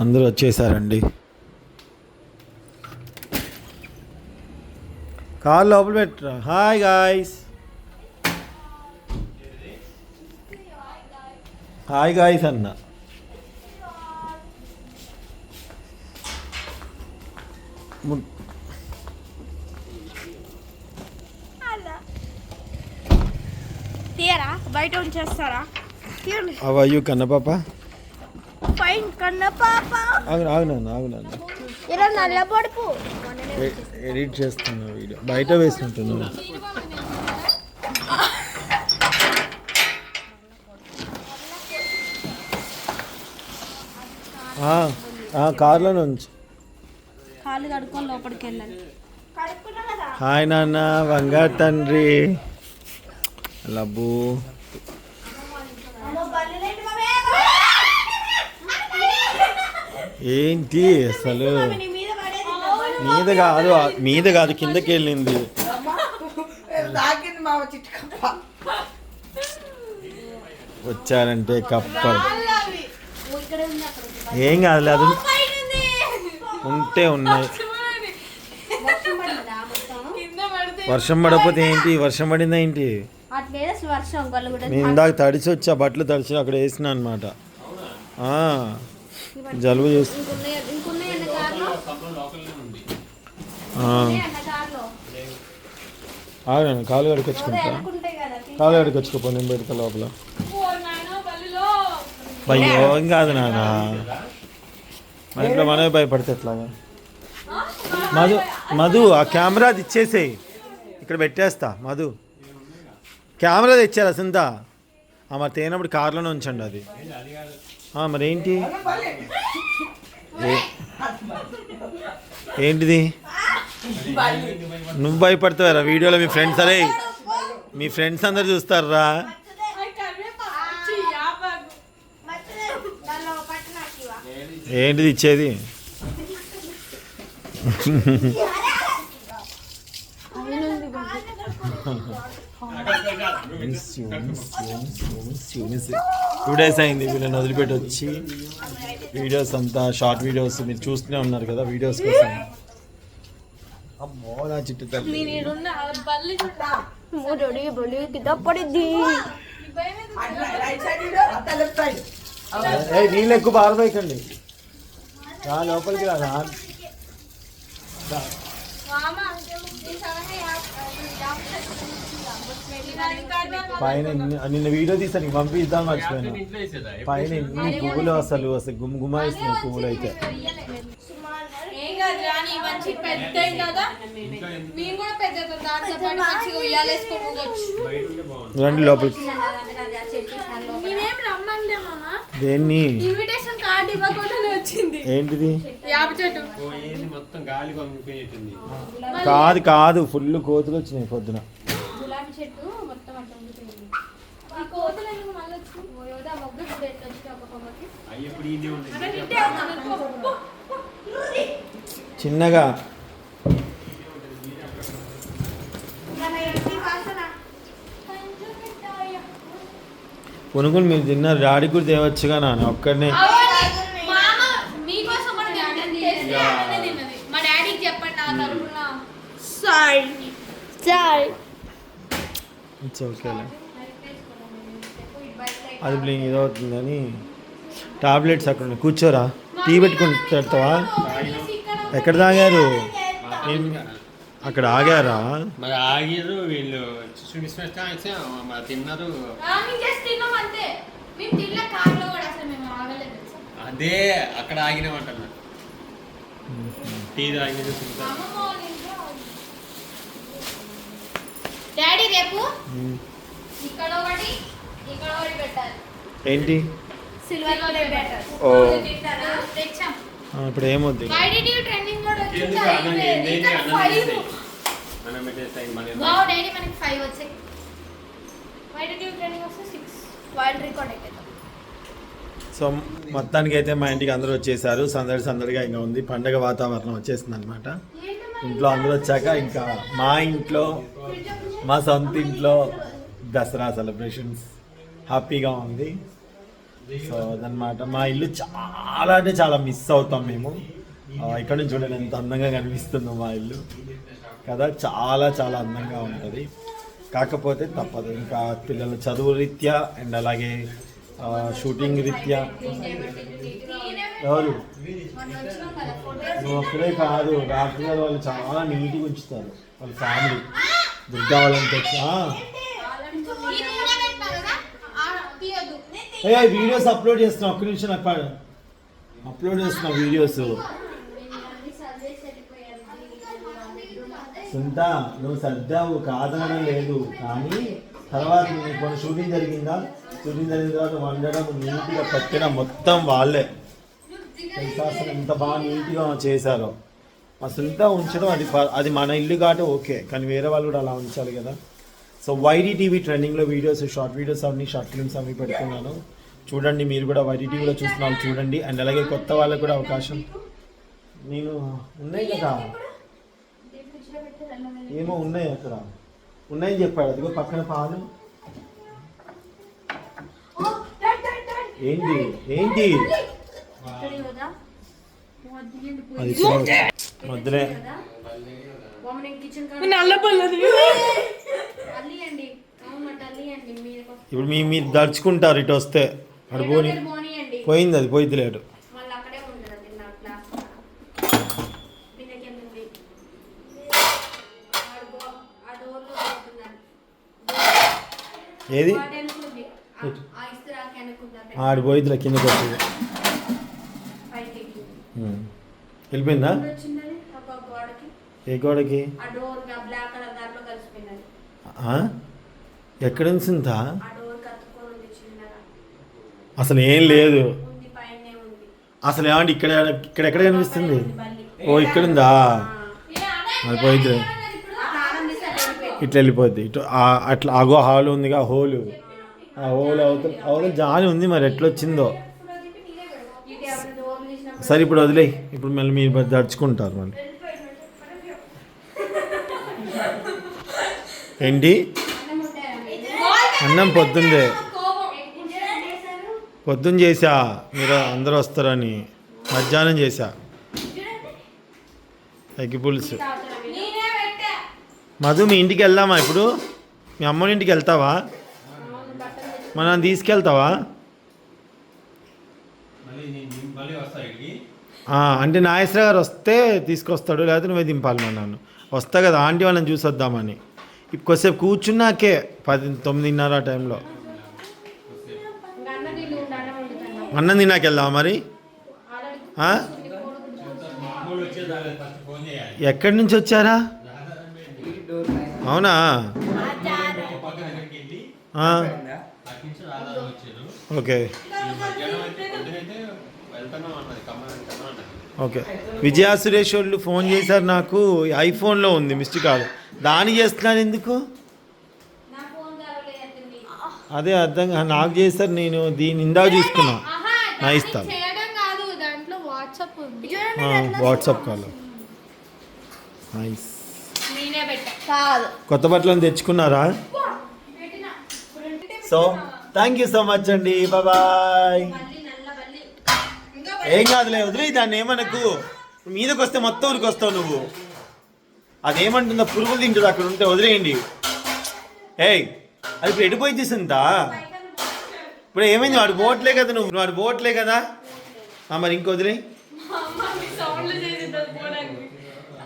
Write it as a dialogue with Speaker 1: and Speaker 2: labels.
Speaker 1: అందరూ వచ్చేసారండి. కార్ లోపల పెట్టరా? హాయ్ గాయ్స్ హాయ్ గాయ్స్ అన్న.
Speaker 2: తీయరా? బయట ఉంచేస్తారా?
Speaker 1: you కన్న పాప ఆగు ఆగునాను ఆగునాను ఎడిట్ చేస్తున్నా వీడియో. బయట వేసుకుంటున్నాను ఆ, ఆ, కార్లోనే ఉంచు
Speaker 2: కాళ్ళు కడుక్కొని లోపలికి వెళ్ళాలి.
Speaker 1: హాయ్ నాన్న బంగారు తండ్రి. లబ్బు. ఏంటి అసలు? మీద కాదు మీద కాదు కిందకి వెళ్ళింది. వచ్చారంటే కప్పలు ఏం కాదులే అది ఉంటే ఉన్నాయి. వర్షం పడకపోతే ఏంటి? వర్షం పడిందా ఏంటి? నేను ఇందాక తడిచి వచ్చా బట్టలు తడిచి అక్కడ వేసిన అనమాట జలుబు చేసి
Speaker 2: ఇంకున్నాయి ఇంకున్నాయి అన్న కార్లో
Speaker 1: ఆ,
Speaker 2: అన్న కార్లో
Speaker 1: ఆగండి కాలు కడుకొచ్చుకుంటా కాలు కడుకొచ్చుకోపో నేను పెడతా లోపల. అయ్యో ఏం కాదు నాన్న మన ఇంట్లో మనమే భయపడితే ఎట్లాగా? మధు మధు ఆ కెమెరా అది ఇచ్చేసేయి. ఇక్కడ పెట్టేస్తా మధు. కెమెరా తెచ్చారు అసంతా ఆ మరి తేనప్పుడు కార్లోనే ఉంచండి అది. మరేంటి? మరి ఏంటి ఏంటిది? నువ్వు భయపడతావరా? వీడియోలో మీ ఫ్రెండ్స్ అరే మీ ఫ్రెండ్స్ అందరు చూస్తారా? ఏంటిది ఇచ్చేది? టూ డేస్ అయింది వీళ్ళని వదిలిపెట్టి వచ్చి వీడియోస్ అంతా షార్ట్ వీడియోస్ మీరు చూస్తూనే ఉన్నారు కదా వీడియోస్ కోసం. అమ్మో నా చిట్టు నీళ్ళు ఎక్కువ పారబోయకండి రా లోపలికి రా రా. పైన నిన్న వీడియో తీసా నీకు పంపి ఇద్దాం మర్చిపోయాను. పైన ఎన్ని పువ్వులు అసలు అసలు గుమ్ గుమాయిస్తున్నాయి పువ్వులు అయితే. రండి లోపలికి. దేన్ని?
Speaker 3: ఇన్విటేషన్ కార్డు ఇవ్వకుండానే వచ్చింది.
Speaker 1: ఏంటిది?
Speaker 3: యాప చెట్టు.
Speaker 4: మొత్తం గాలి పంపిపోయేటుంది
Speaker 1: కాదు కాదు ఫుల్ కోతులు వచ్చినాయి పొద్దున.
Speaker 3: చెట్టు మొత్తం అట్లా ఉండిపోయింది. ఈ కోతులు ఎందుకు మళ్ళీ వచ్చి? ఓయోదా మొగ్గు చూడు ఎట్లా వచ్చి ఒక కొమ్మకి.
Speaker 1: చిన్నగా. పునుగులు మీరు తిన్నారు డాడీ కూడా తేవచ్చుగా నాన్న ఒక్కడనే.
Speaker 3: మామ
Speaker 1: ఇట్స్ ఓకేలే అది బ్లింగ్ ఇదవుతుందని టాబ్లెట్స్ అక్కడ ఉన్నాయి. కూర్చోరా. టీ పెట్టుకుని పెడతావా? ఎక్కడ తాగారు? అక్కడ ఆగారా?
Speaker 4: మరి ఆగిరు వీళ్ళు. తిన్నారు. అదే అక్కడ ఆగినామంటున్నా టీ తాగిన
Speaker 3: అమ్మమ్మ వాళ్ళ ఇంట్లో డాడీ రేపు. ఇక్కడ ఒకటి ఇక్కడ ఒకటి పెట్టాలి.
Speaker 1: ఏంటి?
Speaker 3: సిల్వర్
Speaker 1: ఓ.
Speaker 3: తెచ్చాం.
Speaker 1: ఆ, ఇప్పుడు ఏమొద్దు
Speaker 3: ట్రెండింగ్ వచ్చింది ఇంకా
Speaker 4: అన్నం
Speaker 3: five.
Speaker 4: చేస్తాయి అన్నం పెట్టేస్తాయి మళ్ళీ
Speaker 3: వావ్ డాడీ మనకి ఫైవ్ వచ్చాయి. వైడిటీ ట్రెండింగ్ వస్తే సిక్స్ వైల్డ్ రికార్డ్ అయితే.
Speaker 1: సో మొత్తానికి అయితే మా ఇంటికి అందరూ వచ్చేసారు. సందడి సందడిగా ఇంకా ఉంది. పండగ వాతావరణం వచ్చేసింది అనమాట ఇంట్లో అందరూ వచ్చాక ఇంకా మా ఇంట్లో మా సొంత ఇంట్లో దసరా సెలబ్రేషన్స్ హ్యాపీగా ఉంది. సో అదనమాట మా ఇల్లు చాలా అంటే చాలా మిస్ అవుతాం మేము. ఇక్కడ నుంచి చూడండి ఎంత అందంగా కనిపిస్తుందో మా ఇల్లు. కదా చాలా చాలా అందంగా ఉంటుంది. కాకపోతే తప్పదు. ఇంకా పిల్లల చదువు రీత్యా అండ్ అలాగే షూటింగ్ రీత్యా. ఎవరు? నువ్వు ఒక్కడే కాదు. డాక్టర్ గారు వాళ్ళు చాలా నీట్గా ఉంచుతారు. వాళ్ళ ఫ్యామిలీ. దుర్గా ఆ, వీడియోస్ అప్లోడ్ చేస్తున్నా ఒక్క నిమిషం నాకు అప్లోడ్ చేస్తున్నా వీడియోస్. సుంత నువ్వు సర్దావు కాదనడం లేదు. కానీ తర్వాత నీకు కొన్ని షూటింగ్ జరిగిందా? షూటింగ్ జరిగిన తర్వాత వండడం నీట్గా పట్టిన మొత్తం వాళ్ళే. ఎంత బాగా నీట్గా చేశారో. సుంత ఉంచడం అది అది మన ఇల్లు కాబట్టి ఓకే కానీ వేరే వాళ్ళు కూడా అలా ఉంచాలి కదా. సో వైడి టీవీ ట్రెండింగ్లో వీడియోస్ షార్ట్ వీడియోస్ అన్ని షార్ట్ ఫిల్మ్స్ అవి పెడుతున్నాను. చూడండి మీరు కూడా వైడి టీవీలో చూస్తున్నారు చూడండి. అండ్ అలాగే కొత్త వాళ్ళకు కూడా అవకాశం. నేను ఉన్నాయి కదా. ఏమో ఉన్నాయి అక్కడ. ఉన్నాయని చెప్పాడు. అదిగో పక్కన పాలు. ఏంటి? ఏంటి? వద్దులే. ఇప్పుడు మీ మీరు దడుచుకుంటారు ఇటు వస్తే. అటు పోని. పోయింది అది పోయింది లేడు
Speaker 3: మళ్ళీ అక్కడే ఉంటుంది అది
Speaker 1: వెళ్ళిపోయిందా? ఏ గోడకి? ఎక్కడ ఉంచిందా? అసలు ఏం లేదు. అసలు ఏమంటే ఇక్కడ ఇక్కడ ఎక్కడ కనిపిస్తుంది? ఓ ఇక్కడ ఉందా? అది. ఇట్లా వెళ్ళిపోద్ది. ఇటు అట్లా అగో హాల్ ఉందిగా హోలు. ఆ హోల్ అవతల అవతల జాలి ఉంది మరి ఎట్లా వచ్చిందో
Speaker 3: ఇటు ఎవరి డోర్ తీసినప్పుడు
Speaker 1: సరే ఇప్పుడు వదిలేయి ఇప్పుడు మళ్ళీ మీరు దడుచుకుంటారు మళ్ళీ. ఏంటి? అన్నం పొద్దుందే. పొద్దున్న చేసా మీరు అందరూ వస్తారని. మధ్యాహ్నం చేసా ఎగ్గి పులుసు. మధు మీ ఇంటికి వెళ్దామా ఇప్పుడు? మీ అమ్మని ఇంటికి వెళ్తావా? మనం తీసుకెళ్తావా? అంటే నాగేశ్వర గారు వస్తే తీసుకొస్తాడు లేకపోతే నువ్వే దింపాలి మా నాన్న. వస్తా కదా ఆంటీ వాళ్ళని చూసి వద్దామని ఇప్పుడు కొద్దిసేపు కూర్చున్నాకే పది తొమ్మిదిన్నర ఆ టైంలో.
Speaker 3: అన్న
Speaker 1: తిన్నాక వెళ్దామా మరి ఎక్కడి నుంచి వచ్చారా? అవునా? ఓకే. ఓకే. విజయ సురేష్ వాళ్ళు ఫోన్ చేశారు నాకు ఐఫోన్లో ఉంది మిస్డ్ కాల్. దాని చేస్తున్నాను ఎందుకు?
Speaker 3: నా ఫోన్ కలవలేదు
Speaker 1: అదే అర్థం నాకు చేశారు నేను దీన్ని ఇందాక చూసుకున్నా నా ఇస్తాను.
Speaker 3: చేయడం కాదు దాంట్లో వాట్సాప్ ఉంది.
Speaker 1: WhatsApp call. నైస్.
Speaker 3: నేనే పెట్టా.
Speaker 2: కాదు.
Speaker 1: కొత్త బట్టలను తెచ్చుకున్నారా? So thank you so much అండి. బాయ్ ఏం కాదులే వదిలే దాన్ని ఏమనకు? మీదకి వస్తే మొత్తం ఊరికి వస్తావు నువ్వు. అదేమంటుందో పురుగులు తింటుంది అక్కడ ఉంటే వదిలేయండి. ఏయ్ అది ఇప్పుడు ఎడిపోయి చేసిందా ఇప్పుడు ఏమైంది? వాడు పోవట్లే కదా నువ్వు. వాడు పోవట్లే కదా. మరి ఇంకొదిలే